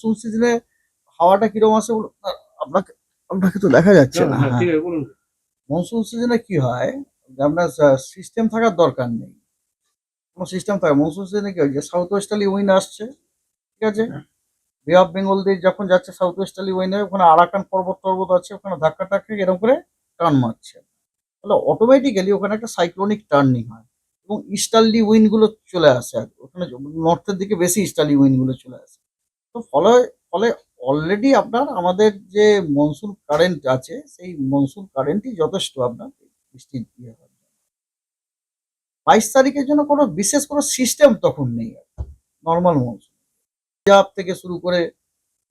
Monsoon সিজনে হাওয়াটা কীরকম আসে আপনাকে আপনাকে তো দেখা যাচ্ছে না। হ্যাঁ, মনসুন সিজনে কি হয়? যে আপনার সিস্টেম থাকার দরকার নেই। কোনো সিস্টেম থাকে মনসুন সিজনে কি হয়? যে সাউথ ওয়েস্টার্লি উইন্ড আসছে ঠিক আছে? বে অফ বেঙ্গল দিয়ে যখন যাচ্ছে সাউথ ওয়েস্টার্লি উইন্ডে ওখানে আরাকান পর্বত টর্বত আছে ওখানে ধাক্কা টাক্কা এরকম করে টার্ন মারছে। তাহলে অটোমেটিক্যালি ওখানে একটা সাইক্লোনিক টার্নিং হয় এবং ইস্টার্লি উইন্ডগুলো চলে আসে আর ওখানে নর্থের দিকে বেশি ইস্টার্লি উইন্ডগুলো চলে আসে। তো ফলে ফলে অলরেডি আপনার আমাদের যে মনসুন কারেন্ট আছে, সেই মনসুন কারেন্টই যথেষ্ট আপনার বৃষ্টির ইয়ে। বাইশ তারিখের জন্য কোনো বিশেষ কোনো সিস্টেম তখন নেই নর্মাল মনসুন পাঞ্জাব থেকে শুরু করে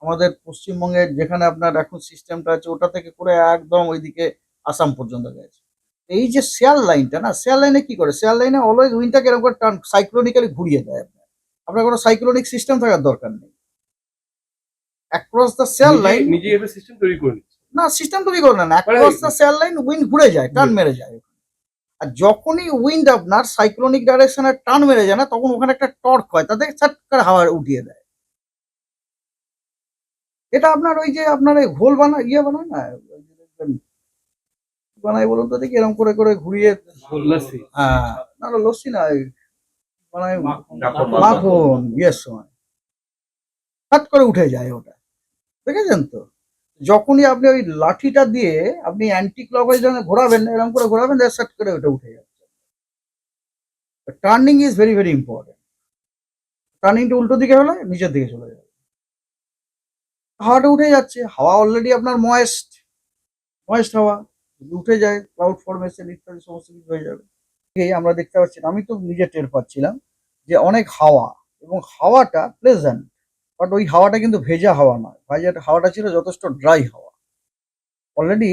আমাদের পশ্চিমবঙ্গের যেখানে আপনার এখন সিস্টেমটা আছে, ওটা থেকে করে একদম ওইদিকে আসাম পর্যন্ত গেছে। এই যে শেয়ার লাইনটা না শেয়ার লাইনে কি করে? শেয়ার লাইনে অলওয়েজ উইন্ডটাকে এরকম করে টার্ন সাইক্লোনিক্যালি ঘুরিয়ে দেয় আপনার। আপনার কোনো সাইক্লোনিক সিস্টেম থাকার দরকার নেই। অ্যাক্রস দ্য নিজে- লাইন নিজে সিস্টেম তৈরি করে না সিস্টেম তৈরি করে না across the share line wind ঘুরে যায় টার্ন মেরে যায়। আর যখনই উইন্ড আপনার সাইক্লোনিক ডাইরেকশনে টার্ন মেরে যায় না তখন ওখানে একটা টর্ক হয় ছাট করে হাওয়া উঠিয়ে দেয়। এটা আপনার ওই যে আপনার ওই ঘোল বানা ইয়ে বানায় না বানায় বলুন তো দেখি এরকম করে করে ঘুরিয়ে হ্যাঁ না লস্যি না বানায় মাখন। বিয়ের সময় হাট করে উঠে যায় ওটা। দেখেছেন তো? যখনই আপনি ওই লাঠিটা দিয়ে আপনি অ্যান্টি ক্লকওয়াইজ ঘোরাবেন, এরকম করে ঘোরাবেন সাট করে ওটা উঠে যাচ্ছে turning is very very important টার্নিংটা উল্টো দিকে হলে নিচের দিকে চলে যাবে। হাওয়াটা উঠে যাচ্ছে। হাওয়া অলরেডি আপনার ময়েস্ট ময়েস্ট হাওয়া। উঠে যায় ক্লাউড ফরমেশন ইত্যাদি, সমস্ত কিছু হয়ে যাবে। এই আমরা দেখতে পাচ্ছি আমি তো নিজে টের পাচ্ছিলাম যে অনেক হাওয়া এবং হাওয়াটা প্লেজেন্ট বাট ওই হাওয়াটা কিন্তু ভেজা হাওয়া নয়। ভেজা হাওয়াটা ছিল যথেষ্ট ড্রাই হাওয়া। অলরেডি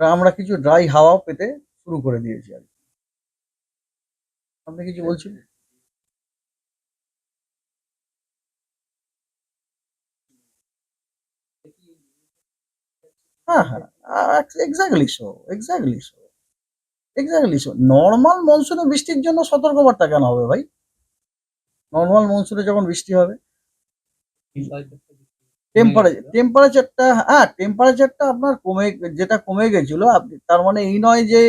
আমরা কিছু ড্রাই হাওয়াও পেতে শুরু করে দিয়েছি আর কি। আপনি কিছু বলছেন? হ্যাঁ হ্যাঁ এক্স্যাক্টলি এক্স্যাক্টলি এক্স্যাক্টলি নর্মাল মনসুনে বৃষ্টির জন্য সতর্কবার্তা কেন হবে ভাই? নর্মাল মনসুনে যখন বৃষ্টি হবে টেম্পারেচার টেম্পারেচারটা হ্যাঁ টেম্পারেচারটা আপনার কমে, যেটা কমে গেছিল, আপনি, তার মানে এই নয় যে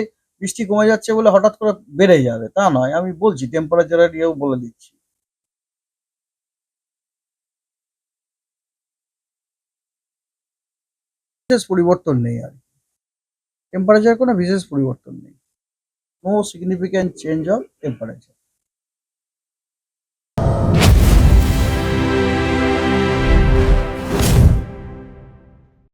বৃষ্টি কমে যাচ্ছে বলে হঠাৎ করে বেড়ে যাবে, তা নয়, আমি বলছি টেম্পারেচারের ইয়েও বলে দিচ্ছি। বিশেষ পরিবর্তন নেই আর টেম্পারেচার কোনো বিশেষ পরিবর্তন নেই। No significant change of temperature